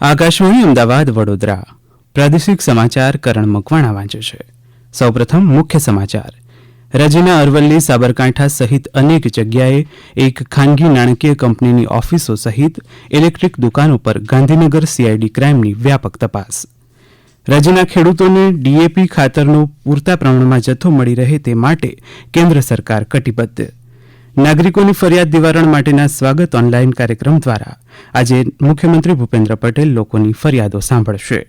આકાશવાણી અમદાવાદ વડોદરા. પ્રાદેશિક સમાચાર કરણ મકવાણા વાંચે છે. સૌપ્રથમ મુખ્ય સમાચાર. રાજ્યના અરવલ્લી, સાબરકાંઠા સહિત અનેક જગ્યાએ એક ખાનગી નાણાકીય કંપનીની ઓફિસો સહિત ઇલેક્ટ્રિક દુકાનો પર ગાંધીનગર સીઆઈડી ક્રાઇમની વ્યાપક તપાસ. રાજ્યના ખેડૂતોને ડીએપી ખાતરનો પૂરતા પ્રમાણમાં જથ્થો મળી રહે તે માટે કેન્દ્ર સરકાર કટિબદ્ધ. નાગરિકોની ફરિયાદ નિવારણ માટેના સ્વાગત ઓનલાઈન કાર્યક્રમ દ્વારા. આજે મુખ્યમંત્રી ભૂપેન્દ્ર પટેલ લોકોની ફરિયાદો સાંભળશે.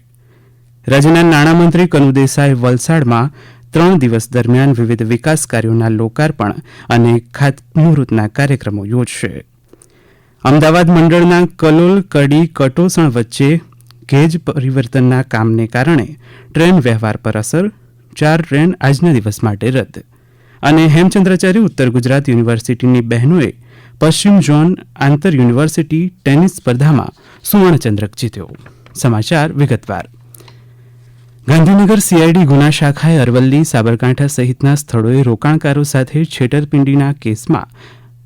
રાજ્યના નાણામંત્રી કનુ દેસાઈ વલસાડમાં ત્રણ દિવસ દરમિયાન વિવિધ વિકાસ કાર્યોના લોકાર્પણ અને ખાતમુહૂર્તના કાર્યક્રમો યોજશે. અમદાવાદ મંડળના કલોલ, કડી, કટોસણ વચ્ચે ગેજ પરિવર્તનના કામને કારણે ટ્રેન વ્યવહાર પર અસર, ચાર ટ્રેન આજના દિવસ માટે રદ. અને હેમચંદ્રાચાર્ય ઉત્તર ગુજરાત યુનિવર્સિટીની બહેનોએ પશ્ચિમ ઝોન આંતર યુનિવર્સિટી ટેનિસ સ્પર્ધામાં સુવર્ણચંદ્રક જીત્યો. સમાચાર વિગતવાર. ગાંધીનગર સીઆઈડી ગુના શાખાએ અરવલ્લી, સાબરકાંઠા સહિતના સ્થળોએ રોકાણકારો સાથે છેતરપિંડીના કેસમાં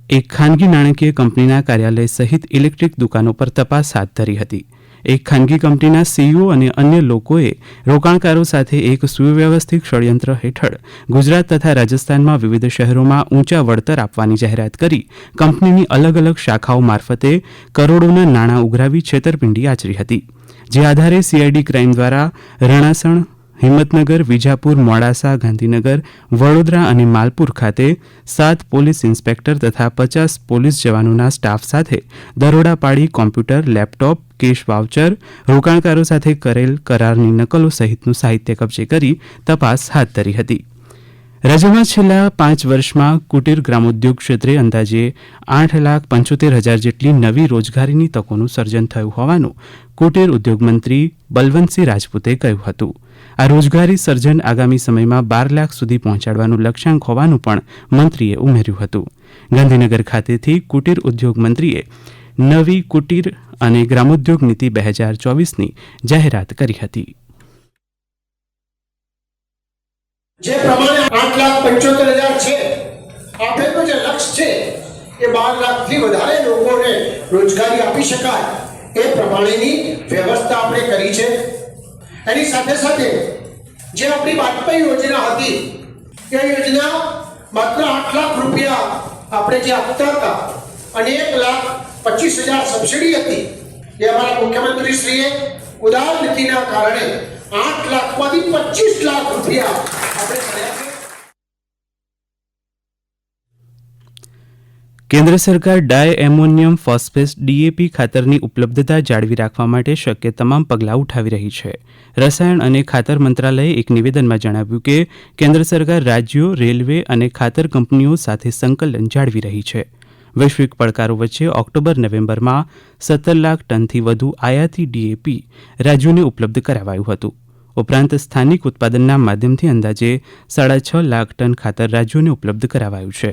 એક ખાનગી નાણાકીય કંપનીના કાર્યાલય સહિત ઇલેક્ટ્રિક દુકાનો પર તપાસ હાથ ધરી હતી. એક ખાનગી કંપનીના સીઈઓ અને અન્ય લોકોએ રોકાણકારો સાથે એક સુવ્યવસ્થિત ષડયંત્ર હેઠળ ગુજરાત તથા રાજસ્થાનમાં વિવિધ શહેરોમાં ઊંચા વળતર આપવાની જાહેરાત કરી કંપનીની અલગ અલગ શાખાઓ મારફતે કરોડોના નાણાં ઉઘરાવી છેતરપિંડી આચરી હતી. જે આધારે સીઆઈડી ક્રાઇમ દ્વારા રણાસણ હિંમતનગર, વિજાપુર, મોડાસા, ગાંધીનગર, વડોદરા અને માલપુર ખાતે સાત પોલીસ ઇન્સ્પેક્ટર તથા પચાસ પોલીસ જવાનોના સ્ટાફ સાથે દરોડા પાડી કોમ્પ્યુટર, લેપટોપ, કેશ વાઉચર, રોકાણકારો સાથે કરેલ કરારની નકલો સહિતનું સાહિત્ય કબજે કરી તપાસ હાથ ધરી હતી. રાજ્યમાં છેલ્લા પાંચ વર્ષમાં કુટીર ગ્રામોદ્યોગ ક્ષેત્રે અંદાજે આઠ લાખ પંચોતેર હજાર જેટલી નવી રોજગારીની તકોનું સર્જન થયું હોવાનું કુટીર ઉદ્યોગ મંત્રી બલવંતસિંહ રાજપૂતે કહ્યું હતું. આ રોજગારી સર્જન આગામી સમયમાં બાર લાખ સુધી પહોંચાડવાનું લક્ષ્યાંક હોવાનું પણ મંત્રીએ ઉમેર્યું હતું. ગાંધીનગર ખાતેથી કુટીર ઉદ્યોગ મંત્રીએ નવી કુટીર અને ગ્રામોદ્યોગ નીતિ બે હજાર ચોવીસની જાહેરાત કરી હતી. જે પ્રમાણે આઠ લાખ પંચોતેર હજાર છે આપેલું જે લક્ષ્ય છે, એ બાર લાખથી વધારે લોકોને રોજગારી આપી શકાય. એ પ્રમાણેની વ્યવસ્થા આપણે કરી છે. એની સાથે સાથે જે આપણી વાજપેયી યોજના હતી, એ યોજના માત્ર આઠ લાખ રૂપિયા આપણે જે આપતા હતા અને એક લાખ પચીસ હજાર સબસિડી હતી, એ અમારા મુખ્યમંત્રીશ્રીએ ઉદાર નીતિના કારણે આઠ લાખમાંથી પચીસ લાખ રૂપિયા કેન્દ્ર સરકાર ડાય એમોનિયમ ફોસ્ફેટ ડીએપી ખાતરની ઉપલબ્ધતા જાળવી રાખવા માટે શક્ય તમામ પગલાં ઉઠાવી રહી છે. રસાયણ અને ખાતર મંત્રાલયે એક નિવેદનમાં જણાવ્યું કે, કેન્દ્ર સરકાર રાજ્યો, રેલવે અને ખાતર કંપનીઓ સાથે સંકલન જાળવી રહી છે. વૈશ્વિક પડકારો વચ્ચે ઓક્ટોબર, નવેમ્બરમાં સત્તર લાખ ટનથી વધુ આયાતી ડીએપી રાજ્યોને ઉપલબ્ધ કરાવાયું હતું. ઉપરાંત સ્થાનિક ઉત્પાદનના માધ્યમથી અંદાજે સાડા છ લાખ ટન ખાતર રાજ્યોને ઉપલબ્ધ કરાવાયું છે.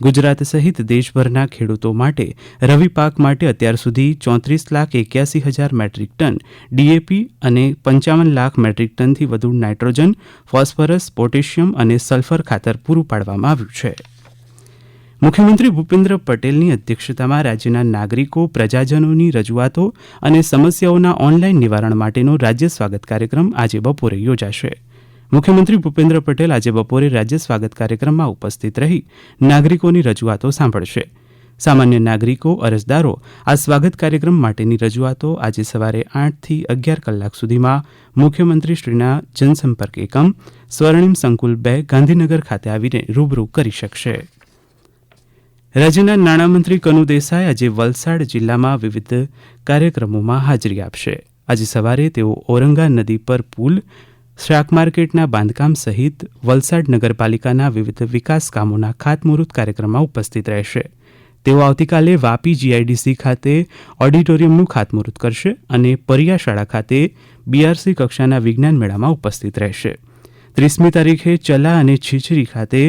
ગુજરાત સહિત દેશભરના ખેડૂતો માટે રવિ પાક માટે અત્યાર સુધી ચોત્રીસ લાખ એક્યાસી હજાર મેટ્રિક ટન, ડીએપી અને પંચાવન લાખ મેટ્રિક ટનથી વધુ નાઇટ્રોજન, ફોસ્ફરસ, પોટેશિયમ અને સલ્ફર ખાતર પૂરું પાડવામાં આવ્યું છે. મુખ્યમંત્રી ભૂપેન્દ્ર પટેલની અધ્યક્ષતામાં રાજ્યના નાગરિકો, પ્રજાજનોની રજૂઆતો અને સમસ્યાઓના ઓનલાઈન નિવારણ માટેનો રાજ્ય સ્વાગત કાર્યક્રમ આજે બપોરે યોજાશે. મુખ્યમંત્રી ભૂપેન્દ્ર પટેલ આજે બપોરે રાજ્ય સ્વાગત કાર્યક્રમમાં ઉપસ્થિત રહી નાગરિકોની રજૂઆતો સાંભળશે. સામાન્ય નાગરિકો, અરજદારો આ સ્વાગત કાર્યક્રમ માટેની રજૂઆતો આજે સવારે આઠથી અગિયાર કલાક સુધીમાં મુખ્યમંત્રીશ્રીના જનસંપર્ક એકમ, સ્વર્ણિમ સંકુલ બે ગાંધીનગર ખાતે આવીને રૂબરૂ કરી શકશે. રાજ્યના નાણામંત્રી કનુ દેસાઈ આજે વલસાડ જિલ્લામાં વિવિધ કાર્યક્રમોમાં હાજરી આપશે. આજે સવારે તેઓ ઔરંગા નદી પર પુલ, શાક માર્કેટના બાંધકામ સહિત વલસાડ નગરપાલિકાના વિવિધ વિકાસ કામોના ખાતમુહૂર્ત કાર્યક્રમમાં ઉપસ્થિત રહેશે. તેઓ આવતીકાલે વાપી જીઆઈડીસી ખાતે ઓડિટોરિયમનું ખાતમુહૂર્ત કરશે અને પરિયા શાળા ખાતે બીઆરસી કક્ષાના વિજ્ઞાન મેળામાં ઉપસ્થિત રહેશે. ત્રીસમી તારીખે ચલા અને છીછરી ખાતે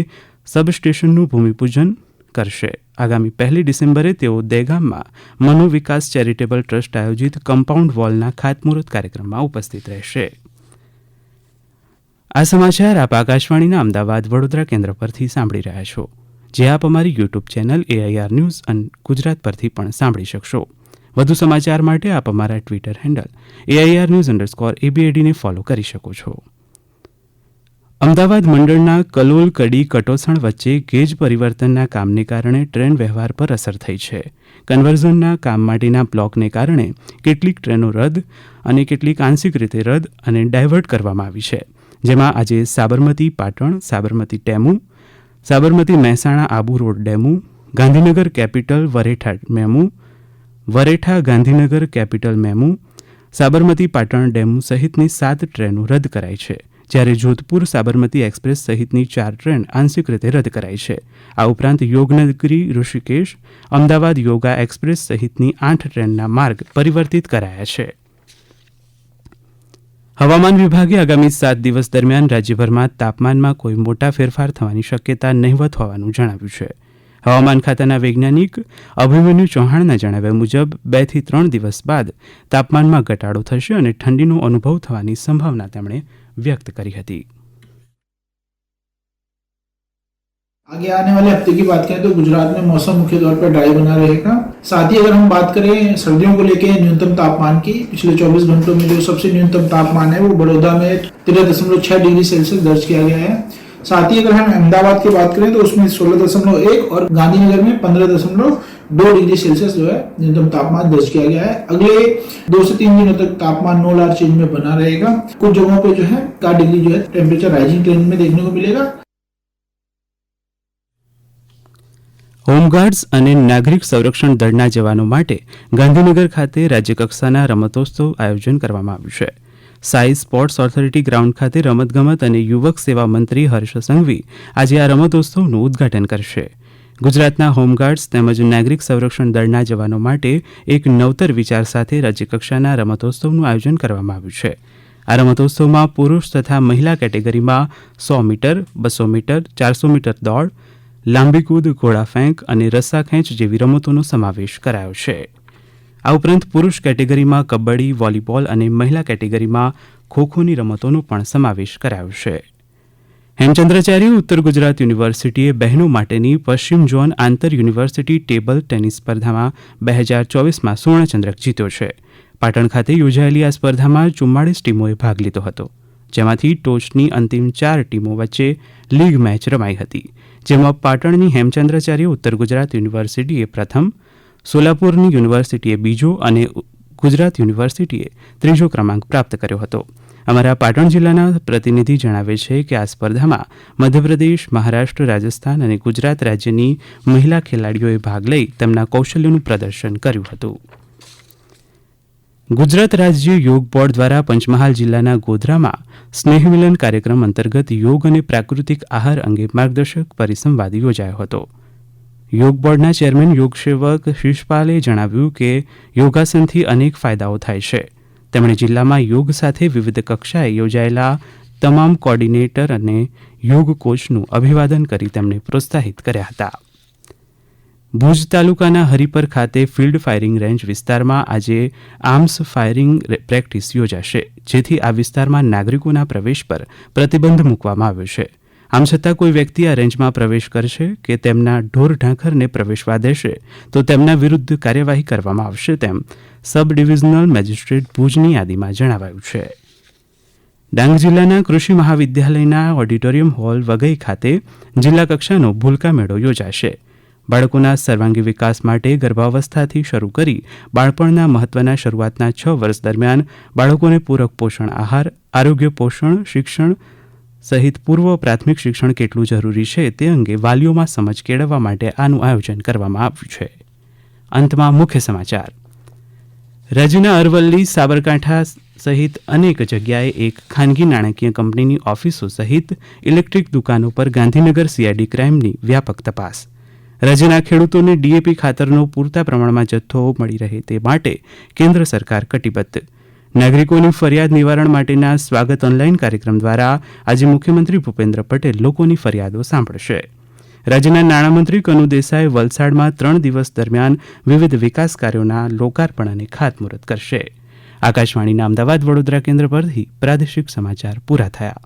સબસ્ટેશનનું ભૂમિપૂજન કરશે. આગામી પહેલી ડિસેમ્બરે તેઓ દહેગામમાં મનોવિકાસ ચેરિટેબલ ટ્રસ્ટ આયોજિત કમ્પાઉન્ડ વોલના ખાતમુહૂર્ત કાર્યક્રમમાં ઉપસ્થિત રહેશે. આ સમાચાર આપ આકાશવાણીના અમદાવાદ વડોદરા કેન્દ્ર પરથી સાંભળી રહ્યા છો. જે આપ અમારી યુટ્યુબ ચેનલ એઆઈઆર ન્યૂઝ અને ગુજરાત પરથી પણ સાંભળી શકશો. વધુ સમાચાર માટે આપ અમારા Twitter handle AIR news underscore એબીએડીને follow કરી શકો છો. અમદાવાદ મંડળના કલોલ કડી કટોસણ વચ્ચે ગેજ પરિવર્તનના કામને કારણે ટ્રેન વ્યવહાર પર અસર થઈ છે. કન્વર્ઝનના કામ માટેના બ્લોકને કારણે કેટલીક ટ્રેનો રદ અને કેટલીક આંશિક રીતે રદ અને ડાયવર્ટ કરવામાં આવી છે. જેમાં આજે Sabarmati Patan, Sabarmati DEMU Sabarmati Mehsana Abu road DEMU, Gandhinagar capital Varetha MEMU Varetha Gandhinagar capital MEMU, Sabarmati Patan DEMU સહિતની સાત ટ્રેનો રદ કરાઈ છે. જ્યારે જોધપુર સાબરમતી એક્સપ્રેસ સહિતની ચાર ટ્રેન આંશિક રીતે રદ કરાઈ છે. આ ઉપરાંત યોગનગરી, ઋષિકેશ, અમદાવાદ યોગા એક્સપ્રેસ સહિતની આઠ ટ્રેનના માર્ગ પરિવર્તિત કરાયા છે. હવામાન વિભાગે આગામી સાત દિવસ દરમિયાન રાજ્યભરમાં તાપમાનમાં કોઈ મોટા ફેરફાર થવાની શક્યતા નહિવત હોવાનું જણાવ્યું છે. હવામાન ખાતાના વૈજ્ઞાનિક અભિમન્યુ ચૌહાણના જણાવ્યા મુજબ, બેથી ત્રણ દિવસ બાદ તાપમાનમાં ઘટાડો થશે અને ઠંડીનો અનુભવ થવાની સંભાવના તેમણે व्यक्त करी હતી आगे आने वाले हफ़्ते की बात करें तो गुजरात में मौसम मुख्य तौर पर ड्राई बना रहेगा। साथ ही अगर हम बात करें सर्दियों को लेकर न्यूनतम तापमान की, पिछले 24 घंटों में जो सबसे न्यूनतम तापमान है वो बड़ौदा में तेरह दशमलव छह डिग्री सेल्सियस दर्ज किया गया है। साथ ही अगर हम अहमदाबाद की बात करें तो उसमें सोलह दशमलव एक और गांधीनगर में पंद्रह दशमलव दो डिग्री सेल्सियस जो है न्यूनतम तापमान दर्ज किया गया है अगले दो से तीन दिनों तक तापमान नो लार चेंज में बना रहेगा कुछ जगहों पे जो है का डिग्री जो है टेम्परेचर राइजिंग ट्रेंड में देखने को मिलेगा હોમગાર્ડ્સ અને નાગરિક સંરક્ષણ દળના જવાનો માટે ગાંધીનગર ખાતે રાજ્યકક્ષાના રમતોત્સવ આયોજન કરવામાં આવ્યું છે સાઈ સ્પોર્ટ્સ ઓથોરિટી ગ્રાઉન્ડ ખાતે રમતગમત અને યુવક સેવા મંત્રી હર્ષ સંઘવી આજે આ રમતોત્સવનું ઉદ્ઘાટન કરશે ગુજરાતના હોમગાર્ડ્સ તેમજ નાગરિક સંરક્ષણ દળના જવાનો માટે એક નવતર વિચાર સાથે રાજ્યકક્ષાના રમતોત્સવનું આયોજન કરવામાં આવ્યું છે. આ રમતોત્સવમાં પુરુષ તથા મહિલા કેટેગરીમાં સો મીટર, બસો મીટર, ચારસો મીટર દોડ લાંબી કૂદ ઘોડા ફેંક અને રસ્સા ખેંચ જેવી રમતોનો સમાવેશ કરાયો છે. આ ઉપરાંત પુરુષ કેટેગરીમાં કબડ્ડી, વોલીબોલ અને મહિલા કેટેગરીમાં ખોખોની રમતોનો પણ સમાવેશ કરાયો છે. હેમચંદ્રાચાર્ય ઉત્તર ગુજરાત યુનિવર્સિટીએ બહેનો માટેની પશ્ચિમ ઝોન આંતર યુનિવર્સિટી ટેબલ ટેનિસ સ્પર્ધામાં બે હજાર ચોવીસમાં સુવર્ણચંદ્રક જીત્યો છે. પાટણ ખાતે યોજાયેલી આ સ્પર્ધામાં ચુમ્માળીસ ટીમોએ ભાગ લીધો હતો. જેમાંથી ટોચની અંતિમ ચાર ટીમો વચ્ચે લીગ મેચ રમાઈ હતી. જેમાં પાટણની હેમચંદ્રાચાર્ય ઉત્તર ગુજરાત યુનિવર્સિટીએ પ્રથમ, સોલાપુરની યુનિવર્સિટીએ બીજો અને ગુજરાત યુનિવર્સિટીએ ત્રીજો ક્રમાંક પ્રાપ્ત કર્યો હતો. અમારા પાટણ જિલ્લાના પ્રતિનિધિ જણાવે છે કે આ સ્પર્ધામાં મધ્યપ્રદેશ, મહારાષ્ટ્ર, રાજસ્થાન અને ગુજરાત રાજ્યની મહિલા ખેલાડીઓએ ભાગ લઈ તેમના કૌશલ્યનું પ્રદર્શન કર્યું હતું. ગુજરાત રાજ્ય યોગ બોર્ડ દ્વારા પંચમહાલ જિલ્લાના ગોધરામાં સ્નેહમિલન કાર્યક્રમ અંતર્ગત યોગ અને પ્રાકૃતિક આહાર અંગે માર્ગદર્શક પરિસંવાદ યોજાયો હતો. યોગ બોર્ડના ચેરમેન યોગસેવક શિષપાલે જણાવ્યું કે યોગાસનથી અનેક ફાયદાઓ થાય છે. તેમણે જિલ્લામાં યોગ સાથે વિવિધ કક્ષાએ યોજાયેલા તમામ કોર્ડિનેટર અને યોગ કોચનું અભિવાદન કરી તેમને પ્રોત્સાહિત કર્યા હતા. ભુજ તાલુકાના હરિપર ખાતે ફિલ્ડ ફાયરિંગ રેન્જ વિસ્તારમાં આજે આર્મ્સ ફાયરિંગ પ્રેક્ટિસ યોજાશે, જેથી આ વિસ્તારમાં નાગરિકોના પ્રવેશ પર પ્રતિબંધ મૂકવામાં આવ્યો છે. આમ છતાં કોઈ વ્યક્તિ આ રેન્જમાં પ્રવેશ કરશે કે તેમના ઢોર ઢાંખરને પ્રવેશવા દેશે, તો તેમના વિરુદ્ધ કાર્યવાહી કરવામાં આવશે તેમ સબ ડિવિઝનલ મેજિસ્ટ્રેટ ભુજની યાદીમાં જણાવાયું છે. ડાંગ જિલ્લાના કૃષિ મહાવિદ્યાલયના ઓડિટોરિયમ હોલ વગઈ ખાતે જિલ્લા કક્ષાનો ભૂલકા મેળો યોજાશે. બાળકોના સર્વાંગી વિકાસ માટે ગર્ભાવસ્થાથી શરૂ કરી બાળપણના મહત્વના શરૂઆતના છ વર્ષ દરમિયાન બાળકોને પૂરક પોષણ આહાર, આરોગ્ય પોષણ, શિક્ષણ સહિત પૂર્વ પ્રાથમિક શિક્ષણ કેટલું જરૂરી છે તે અંગે વાલીઓમાં સમજ કેળવવા માટે આનું આયોજન કરવામાં આવ્યું છે. અંતમાં મુખ્ય સમાચાર. રાજ્યના અરવલ્લી, સાબરકાંઠા સહિત અનેક જગ્યાએ એક ખાનગી નાણાકીય કંપનીની ઓફિસો સહિત ઇલેક્ટ્રિક દુકાનો પર ગાંધીનગર સીઆઈડી ક્રાઇમની વ્યાપક તપાસ. રાજ્યના ખેડૂતોને ડીએપી ખાતરનો પૂરતા પ્રમાણમાં જથ્થો મળી રહે તે માટે કેન્દ્ર સરકાર કટિબદ્ધ. નાગરિકોની ફરિયાદ નિવારણ માટેના સ્વાગત ઓનલાઈન કાર્યક્રમ દ્વારા આજે મુખ્યમંત્રી ભૂપેન્દ્ર પટેલ લોકોની ફરિયાદો સાંભળશે. રાજ્યના નાણામંત્રી કનુ દેસાઈ વલસાડમાં ત્રણ દિવસ દરમિયાન વિવિધ વિકાસ કાર્યોના લોકાર્પણ અને ખાતમુહૂર્ત કરશે. આકાશવાણીના અમદાવાદ વડોદરા કેન્દ્ર પરથી પ્રાદેશિક સમાચાર પૂરા થયા.